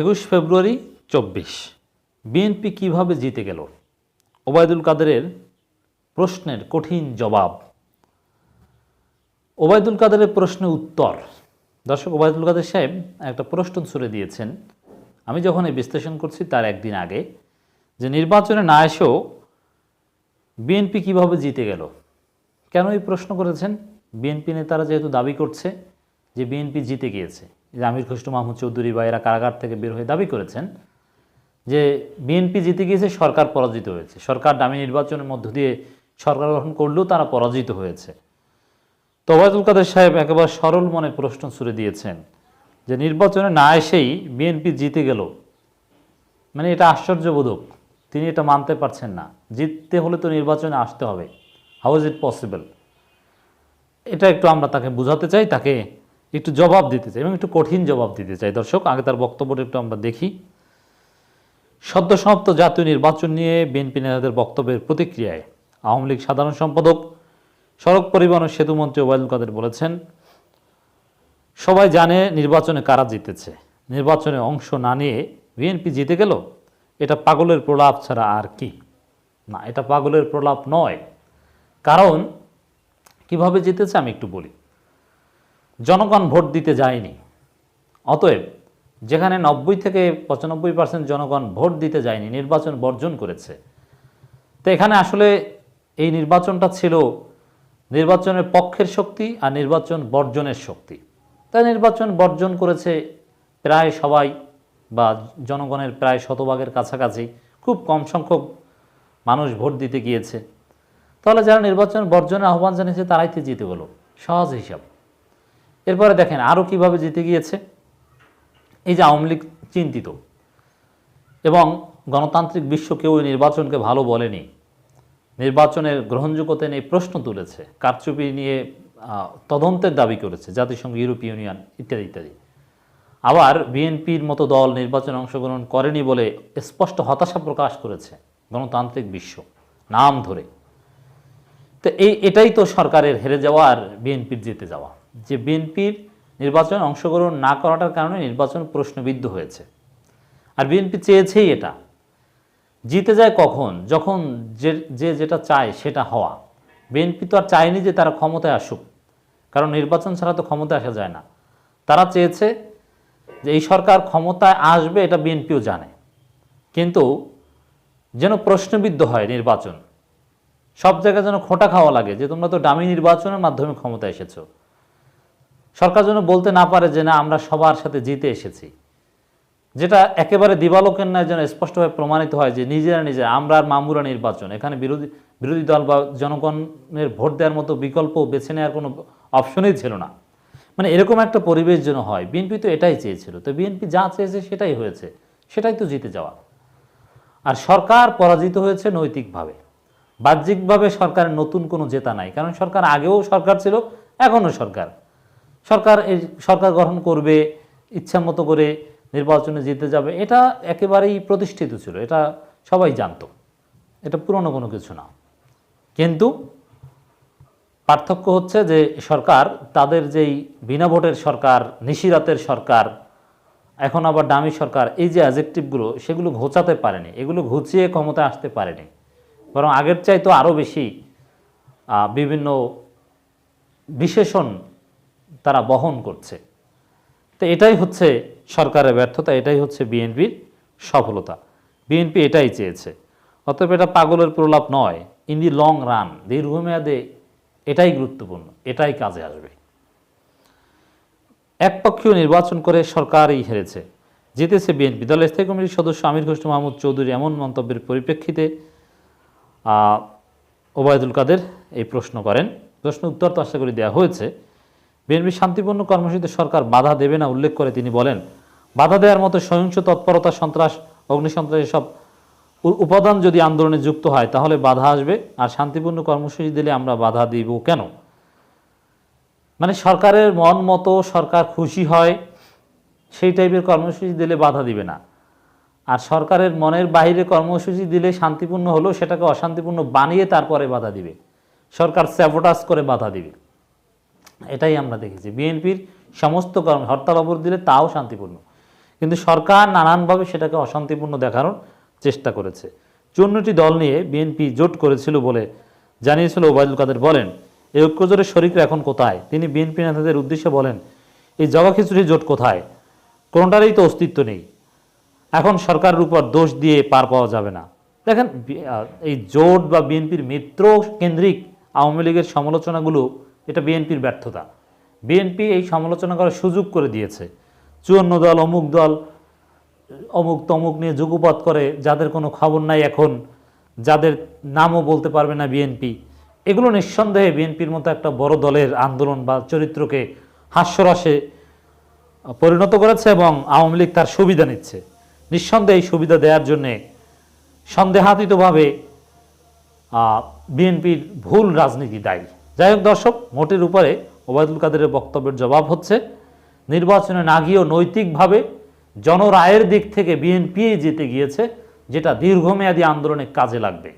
একুশ ফেব্রুয়ারি চব্বিশ। বিএনপি কীভাবে জিতে গেল? ওবায়দুল কাদেরের প্রশ্নের কঠিন জবাব। ওবায়দুল কাদেরের প্রশ্নের উত্তর। দর্শক, ওবায়দুল কাদের সাহেব একটা প্রশ্ন ছুড়ে দিয়েছেন। আমি যখন এই বিশ্লেষণ করছি তার একদিন আগে, যে নির্বাচনে না এসেও বিএনপি কীভাবে জিতে গেল? কেন এই প্রশ্ন করেছেন? বিএনপি নেতারা যেহেতু দাবি করছে যে বিএনপি জিতে গিয়েছে, যে আমির খসরু মাহমুদ চৌধুরী বা এরা কারাগার থেকে বের হয়ে দাবি করেছেন যে বিএনপি জিতে গিয়েছে, সরকার পরাজিত হয়েছে। সরকার দামি নির্বাচনের মধ্য দিয়ে সরকার গ্রহণ করলেও তারা পরাজিত হয়েছে। তো ওবায়দুল কাদের সাহেব একেবারে সরল মনে প্রশ্ন ছুড়ে দিয়েছেন যে নির্বাচনে না এসেই বিএনপি জিতে গেল। মানে এটা আশ্চর্যবোধক। তিনি এটা মানতে পারছেন না। জিততে হলে তো নির্বাচনে আসতে হবে। হাউ ইজ ইট পসিবল এটা একটু আমরা তাকে বোঝাতে চাই, তাকে একটু জবাব দিতে চাই এবং একটু কঠিন জবাব দিতে চাই। দর্শক, আগে তার বক্তব্যটা একটু আমরা দেখি। সদ্য সমাপ্ত জাতীয় নির্বাচন নিয়ে বিএনপি নেতাদের বক্তব্যের প্রতিক্রিয়ায় আওয়ামী লীগ সাধারণ সম্পাদক সড়ক পরিবহন ও সেতুমন্ত্রী ওবায়দুল কাদের বলেছেন, সবাই জানে নির্বাচনে কারা জিতেছে। নির্বাচনে অংশ না নিয়ে বিএনপি জিতে গেল, এটা পাগলের প্রলাপ ছাড়া আর কি? না, এটা পাগলের প্রলাপ নয়। কারণ কীভাবে জিতেছে আমি একটু বলি। জনগণ ভোট দিতে যায়নি। অতএব যেখানে নব্বই থেকে পঁচানব্বই পার্সেন্ট জনগণ ভোট দিতে যায়নি, নির্বাচন বর্জন করেছে, তো এখানে আসলে এই নির্বাচনটা ছিল নির্বাচনের পক্ষের শক্তি আর নির্বাচন বর্জনের শক্তি। তাই নির্বাচন বর্জন করেছে প্রায় সবাই বা জনগণের প্রায় শতভাগের কাছাকাছি, খুব কম সংখ্যক মানুষ ভোট দিতে গিয়েছে। তাহলে যারা নির্বাচন বর্জনের আহ্বান জানিয়েছে তারাই তো জিতে গেল। সহজ হিসাব। এরপরে দেখেন আরও কীভাবে জিতে গিয়েছে। এই যে আওয়ামী লীগ চিন্তিত এবং গণতান্ত্রিক বিশ্ব কেউ নির্বাচনকে ভালো বলেনি। নির্বাচনের গ্রহণযোগ্যতা নিয়ে প্রশ্ন তুলেছে, কারচুপি নিয়ে তদন্তের দাবি করেছে, জাতিসংঘ, ইউরোপীয় ইউনিয়ন ইত্যাদি ইত্যাদি। আবার বিএনপির মতো দল নির্বাচনে অংশগ্রহণ করেনি বলে স্পষ্ট হতাশা প্রকাশ করেছে গণতান্ত্রিক বিশ্ব, নাম ধরে। তো এই, এটাই তো সরকারের হেরে যাওয়া আর বিএনপির জিতে যাওয়া। যে বিএনপির নির্বাচনে অংশগ্রহণ না করাটার কারণে নির্বাচন প্রশ্নবিদ্ধ হয়েছে। আর বিএনপি চেয়েছেই এটা। জিতে যায় কখন, যখন যে যে যেটা চায় সেটা হওয়া। বিএনপি তো আর চায়নি যে তারা ক্ষমতায় আসুক। কারণ নির্বাচন ছাড়া তো ক্ষমতায় আসা যায় না। তারা চেয়েছে যে এই সরকার ক্ষমতায় আসবে এটা বিএনপিও জানে। কিন্তু যেন প্রশ্নবিদ্ধ হয় নির্বাচন, সব জায়গায় যেন খোঁটা খাওয়া লাগে যে তোমরা তো ডামি নির্বাচনের মাধ্যমে ক্ষমতায় এসেছ। সরকার যেন বলতে না পারে যে না, আমরা সবার সাথে জিতে এসেছি। যেটা একেবারে দিবালোকের ন্যায় যেন স্পষ্টভাবে প্রমাণিত হয় যে নিজেরা নিজেরা, আমরা আর মামুরা নির্বাচন, এখানে বিরোধী বিরোধী দল বা জনগণের ভোট দেওয়ার মতো বিকল্প বেছে নেওয়ার কোনো অপশনই ছিল না। মানে এরকম একটা পরিবেশ যেন হয়, বিএনপি তো এটাই চেয়েছিল। তো বিএনপি যা চেয়েছে সেটাই হয়েছে, সেটাই তো জিতে যাওয়া। আর সরকার পরাজিত হয়েছে নৈতিকভাবে। বাহ্যিকভাবে সরকারের নতুন কোনো জেতা নাই, কারণ সরকার আগেও সরকার ছিল, এখনও সরকার। সরকার এই সরকার গঠন করবে, ইচ্ছা মতো করে নির্বাচনে জিতে যাবে, এটা একেবারেই প্রতিষ্ঠিত ছিল, এটা সবাই জানতো। এটা পুরনো কোনো কিছু না। কিন্তু পার্থক্য হচ্ছে যে সরকার, তাদের যেই বিনা ভোটের সরকার, নিশিরাতের সরকার, এখন আবার দামি সরকার, এই যে অ্যাজেক্টিভগুলো সেগুলো ঘোচাতে পারেনি, এগুলো ঘুচিয়ে ক্ষমতায় আসতে পারেনি। বরং আগের চাইতো আরও বেশি বিভিন্ন বিশেষণ তারা বহন করছে। তো এটাই হচ্ছে সরকারের ব্যর্থতা, এটাই হচ্ছে বিএনপির সফলতা। বিএনপি এটাই চেয়েছে। অতএব এটা পাগলের প্রলাপ নয়। ইন দি লং রান, দীর্ঘমেয়াদে এটাই গুরুত্বপূর্ণ, এটাই কাজে আসবে। একপক্ষীয় নির্বাচন করে সরকারই হেরেছে। জিতেছে বিএনপি। দলের স্থায়ী কমিটির সদস্য আমির খসরু মাহমুদ চৌধুরী এমন মন্তব্যের পরিপ্রেক্ষিতে ওবায়দুল কাদের এই প্রশ্ন করেন। প্রশ্ন উত্তর তো আশা করি দেওয়া হয়েছে। বিএনপি শান্তিপূর্ণ কর্মসূচিতে সরকার বাধা দেবে না উল্লেখ করে তিনি বলেন। বাধা দেওয়ার মতো সহিংস তৎপরতা, সন্ত্রাস, অগ্নিসন্ত্রাস এসব উপাদান যদি আন্দোলনে যুক্ত হয়, তাহলে বাধা আসবে। আর শান্তিপূর্ণ কর্মসূচি দিলে আমরা বাধা দিব কেন? মানে সরকারের মন মতো সরকার খুশি হয়, সেই টাইপের কর্মসূচি দিলে বাধা দিবে না। আর সরকারের মনের বাইরে কর্মসূচি দিলে শান্তিপূর্ণ হলেও সেটাকে অশান্তিপূর্ণ বানিয়ে তারপরে বাধা দিবে। সরকার স্যাবোটাস করে বাধা দিবে। এটাই আমরা দেখেছি। বিএনপির সমস্ত কর্ম, হরতাল অবরোধ দিলে তাও শান্তিপূর্ণ। কিন্তু সরকার নানানভাবে সেটাকে অশান্তিপূর্ণ দেখানোর চেষ্টা করেছে। চুন্নটি দল নিয়ে বিএনপি জোট করেছিল বলে জানিয়েছিল ওবায়দুল কাদের বলেন, এই ঐক্যজোটের শরিকরা এখন কোথায়? তিনি বিএনপি নেতাদের উদ্দেশ্যে বলেন, এই জবা খিচুড়ি জোট কোথায়? কোনটারই তো অস্তিত্ব নেই। এখন সরকারের উপর দোষ দিয়ে পার পাওয়া যাবে না। দেখেন এই জোট বা বিএনপির মিত্র কেন্দ্রিক আওয়ামী লীগের সমালোচনাগুলো এটা বিএনপির ব্যর্থতা। বিএনপি এই সমালোচনা করার সুযোগ করে দিয়েছে। চুয়ান্ন দল, অমুক দল, অমুক তমুক নিয়ে যুগপাত করে, যাদের কোনো খবর নাই এখন, যাদের নামও বলতে পারবে না বিএনপি। এগুলো নিঃসন্দেহে বিএনপির মতো একটা বড় দলের আন্দোলন বা চরিত্রকে হাস্যরসে পরিণত করেছে এবং আওয়ামী লীগ তার সুবিধা নিচ্ছে। নিঃসন্দেহে এই সুবিধা দেওয়ার জন্যে সন্দেহাতীতভাবে বিএনপির ভুল রাজনীতি দায়ী। যাই হোক দর্শক, মোটের উপরে ওবায়দুল কাদেরের বক্তব্যের জবাব হচ্ছে, নির্বাচনে না গিয়েও নৈতিকভাবে জনরায়ের দিক থেকে বিএনপি জিতে গিয়েছে, যেটা দীর্ঘমেয়াদী আন্দোলনে কাজে লাগবে।